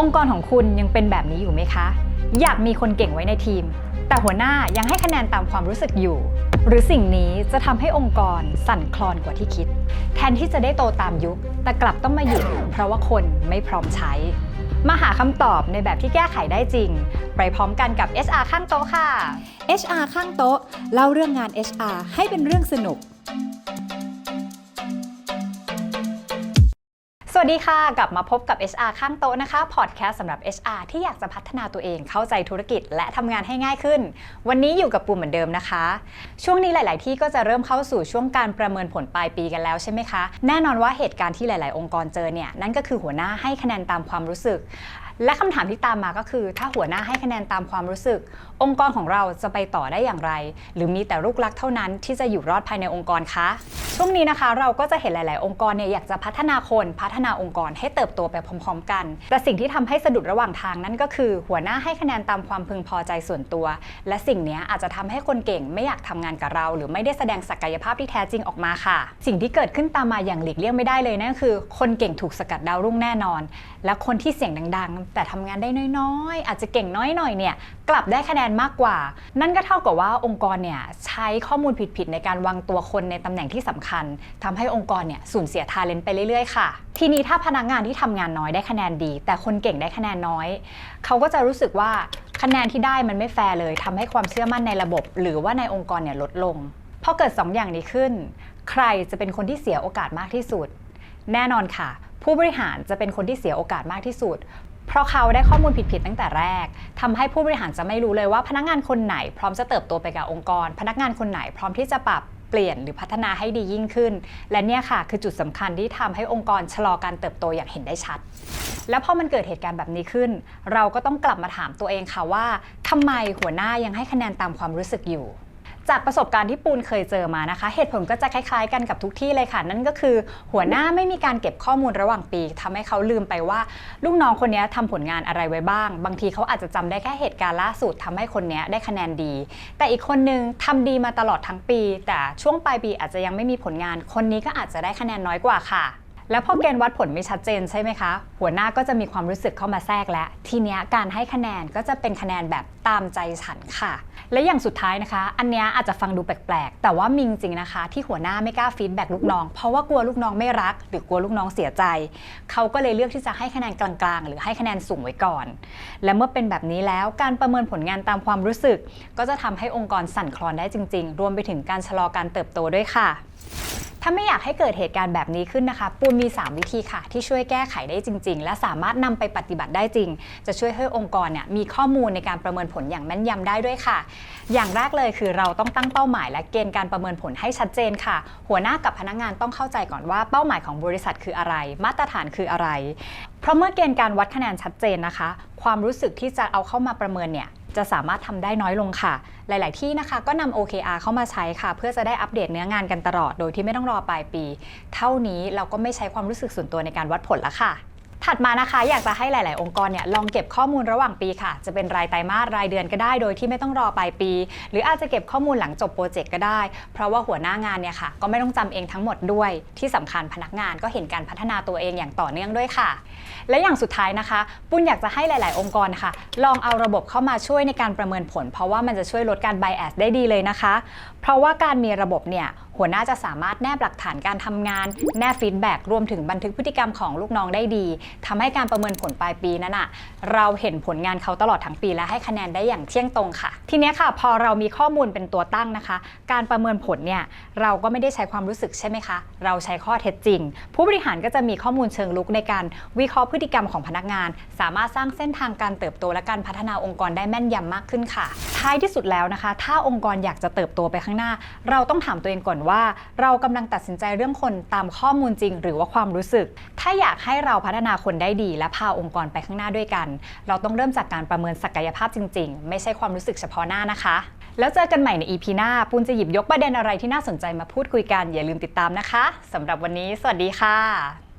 องค์กรของคุณยังเป็นแบบนี้อยู่ไหมคะ อยากมีคนเก่งไว้ในทีม แต่หัวหน้ายังให้คะแนนตามความรู้สึกอยู่ หรือสิ่งนี้จะทำให้องค์กรสั่นคลอนกว่าที่คิด แทนที่จะได้โตตามยุค แต่กลับต้องมาหยุดเพราะว่าคนไม่พร้อมใช้ มาหาคำตอบในแบบที่แก้ไขได้จริง ไปพร้อมกันกับ HR ข้างโต๊ะค่ะ HR ข้างโต๊ะเล่าเรื่องงาน HR ให้เป็นเรื่องสนุก สวัสดีค่ะ กลับมาพบกับ HR ข้างโต๊ะนะคะพอดแคสต์สำหรับ HR ที่อยากจะพัฒนาตัวเองเข้าใจธุรกิจและทำงานให้ง่ายขึ้น วันนี้อยู่กับปูเหมือนเดิมนะคะ ช่วงนี้หลาย ๆ ที่ก็จะเริ่มเข้าสู่ช่วงการประเมินผลปลายปีกันแล้วใช่ไหมคะ แน่นอนว่าเหตุการณ์ที่หลาย ๆ องค์กรเจอเนี่ยนั่นก็คือหัวหน้าให้คะแนนตามความรู้สึก และคำถามที่ตามมาก็คือ ถ้าหัวหน้าให้คะแนนตามความรู้สึก องค์กรของเราจะไปต่อได้อย่างไร หรือมีแต่ลูกรักเท่านั้นที่จะอยู่รอดภายในองค์กรคะช่วงนี้นะคะ เราก็จะเห็นหลาย ๆ องค์กรเนี่ยอยากจะพัฒนาคนพัฒนาองค์กรให้เติบโตไปพร้อม ๆ กัน แต่สิ่งที่ทำให้สะดุดระหว่างทางนั่นก็คือ หัวหน้าให้คะแนนตามความพึงพอใจส่วนตัว และสิ่งนี้อาจจะทำให้คนเก่งไม่อยากทำงานกับเรา หรือไม่ได้แสดงศักยภาพที่แท้จริงออกมาค่ะ สิ่งที่เกิดขึ้นตามมาอย่างหลีกเลี่ยงไม่ได้เลยนั่นคือ คนเก่งถูกสกัดดาวรุ่งแน่นอน และคนที่เสียงดังแต่ทำงานได้น้อยๆ อาจจะเก่งน้อยหน่อยเนี่ยกลับได้คะแนนมากกว่า นั่นก็เท่ากับว่าองค์กรเนี่ยใช้ข้อมูลผิดๆในการวางตัวคนในตำแหน่งที่สำคัญทำให้องค์กรเนี่ยสูญเสียทาเลนต์ไปเรื่อยๆค่ะ ทีนี้ถ้าพนักงานที่ทำงานน้อยได้คะแนนดี แต่คนเก่งได้คะแนนน้อย เขาก็จะรู้สึกว่าคะแนนที่ได้มันไม่แฟร์เลยทำให้ความเชื่อมั่นในระบบ หรือว่าในองค์กรเนี่ยลดลงพอเกิด2อย่างนี้ขึ้น ใครจะเป็นคนที่เสียโอกาสมากที่สุด แน่นอนค่ะ ผู้บริหารจะเป็นคนที่เสียโอกาสมากที่สุด เพราะเขาได้ข้อมูลผิดๆตั้งแต่แรกทำให้ผู้บริหารจะไม่รู้เลยว่าพนักงานคนไหนพร้อมจะเติบโตไปกับองค์กร พนักงานคนไหนพร้อมที่จะปรับเปลี่ยนหรือพัฒนาให้ดียิ่งขึ้น และเนี่ยค่ะ คือจุดสำคัญที่ทำให้องค์กรชะลอการเติบโตอย่างเห็นได้ชัด แล้วพอมันเกิดเหตุการณ์แบบนี้ขึ้น เราก็ต้องกลับมาถามตัวเองค่ะว่าทำไมหัวหน้ายังให้คะแนนตามความรู้สึกอยู่ จากประสบการณ์ที่ปูนเคยเจอมานะคะ เหตุผลก็จะคล้ายๆ กันกับทุกที่เลยค่ะ นั่นก็คือหัวหน้าไม่มีการเก็บข้อมูลระหว่างปีทำให้เขาลืมไปว่าลูกน้องคนนี้ทำผลงานอะไรไว้บ้าง บางทีเขาอาจจะจำได้แค่เหตุการณ์ล่าสุดทำให้คนนี้ได้คะแนนดี แต่อีกคนนึงทำดีมาตลอดทั้งปี แต่ช่วงปลายปีอาจจะยังไม่มีผลงาน คนนี้ก็อาจจะได้คะแนนน้อยกว่าค่ะแล้วพอเกณฑ์วัดผลไม่ชัดเจนใช่ไหมคะ หัวหน้าก็จะมีความรู้สึกเข้ามาแทรกแล้วทีเนี้ยการให้คะแนนก็จะเป็นคะแนนแบบตามใจฉันค่ะ และอย่างสุดท้ายนะคะ อันเนี้ยอาจจะฟังดูแปลกๆ แต่ว่ามิงจริงนะคะ ที่หัวหน้าไม่กล้าฟีดแบ็กลูกน้อง เพราะว่ากลัวลูกน้องไม่รัก หรือกลัวลูกน้องเสียใจ เขาก็เลยเลือกที่จะให้คะแนนกลางๆ หรือให้คะแนนสูงไว้ก่อน และเมื่อเป็นแบบนี้แล้วการประเมินผลงานตามความรู้สึก ก็จะทำให้องค์กรสั่นคลอนได้จริง ๆ รวมไปถึงการชะลอการเติบโตด้วยค่ะ ถ้าไม่อยากให้เกิดเหตุการณ์แบบนี้ขึ้นนะคะ ปูนมี 3 วิธีค่ะ ที่ช่วยแก้ไขได้จริง ๆ และสามารถนำไปปฏิบัติได้จริง จะช่วยให้องค์กรเนี่ยมีข้อมูลในการประเมินผลอย่างแม่นยำได้ด้วยค่ะ อย่างแรกเลยคือเราต้องตั้งเป้าหมาย และเกณฑ์การประเมินผลให้ชัดเจนค่ะ หัวหน้ากับพนักงานต้องเข้าใจก่อนว่าเป้าหมายของบริษัทคืออะไร มาตรฐานคืออะไร เพราะเมื่อเกณฑ์การวัดคะแนนชัดเจนนะคะ ความรู้สึกที่จะเอาเข้ามาประเมินเนี่ย จะสามารถทำได้น้อยลงค่ะ หลาย ๆ ที่นะคะก็นำ OKR เข้ามาใช้ค่ะ เพื่อจะได้อัปเดตเนื้องานกันตลอด โดยที่ไม่ต้องรอปลายปี เท่านี้เราก็ไม่ใช้ความรู้สึกส่วนตัวในการวัดผลแล้วค่ะ ถัดมานะคะอยากจะให้หลาย ๆ องค์กรเนี่ยลองเก็บข้อมูลระหว่างปีค่ะ จะเป็นรายไตรมาสรายเดือนก็ได้โดยที่ไม่ต้องรอปลายปี หรืออาจจะเก็บข้อมูลหลังจบโปรเจกต์ก็ได้ เพราะว่าหัวหน้างานเนี่ยค่ะ ก็ไม่ต้องจำเองทั้งหมดด้วย ที่สำคัญพนักงานก็เห็นการพัฒนาตัวเองอย่างต่อเนื่องด้วยค่ะ และอย่างสุดท้ายนะคะ ปุ้นอยากจะให้หลาย ๆ องค์กรค่ะ ลองเอาระบบเข้ามาช่วยในการประเมินผล เพราะว่ามันจะช่วยลดการ bias ได้ดีเลยนะคะ เพราะว่าการมีระบบเนี่ย หัวหน้าจะสามารถแนบหลักฐานการทำงาน แนบฟีดแบ็กรวมถึงบันทึกพฤติกรรมของลูกน้องได้ดีทำให้การประเมินผลปลายปีนั้นอะเราเห็นผลงานเขาตลอดทั้งปีและให้คะแนนได้อย่างเที่ยงตรงค่ะ ทีนี้ค่ะ พอเรามีข้อมูลเป็นตัวตั้งนะคะ การประเมินผลเนี่ยเราก็ไม่ได้ใช้ความรู้สึกใช่ไหมคะ เราใช้ข้อเท็จจริง ผู้บริหารก็จะมีข้อมูลเชิงลุกในการวิเคราะห์พฤติกรรมของพนักงาน สามารถสร้างเส้นทางการเติบโตและการพัฒนาองค์กรได้แม่นยำมากขึ้นค่ะ ท้ายที่สุดแล้วนะคะ ถ้าองค์กรอยากจะเติบโตไปข้างหน้า เราต้องถามตัวเองก่อนว่าว่าเรากำลังตัดสินใจเรื่องคนตามข้อมูลจริง หรือว่าความรู้สึก ถ้าอยากให้เราพัฒนาคนได้ดี และพาองค์กรไปข้างหน้าด้วยกัน เราต้องเริ่มจากการประเมินศักยภาพจริง ๆ ไม่ใช่ความรู้สึกเฉพาะหน้านะคะ แล้วเจอกันใหม่ใน EP หน้าปูนจะหยิบยกประเด็นอะไรที่น่าสนใจมาพูดคุยกันอย่าลืมติดตามนะคะสำหรับวันนี้ สวัสดีค่ะ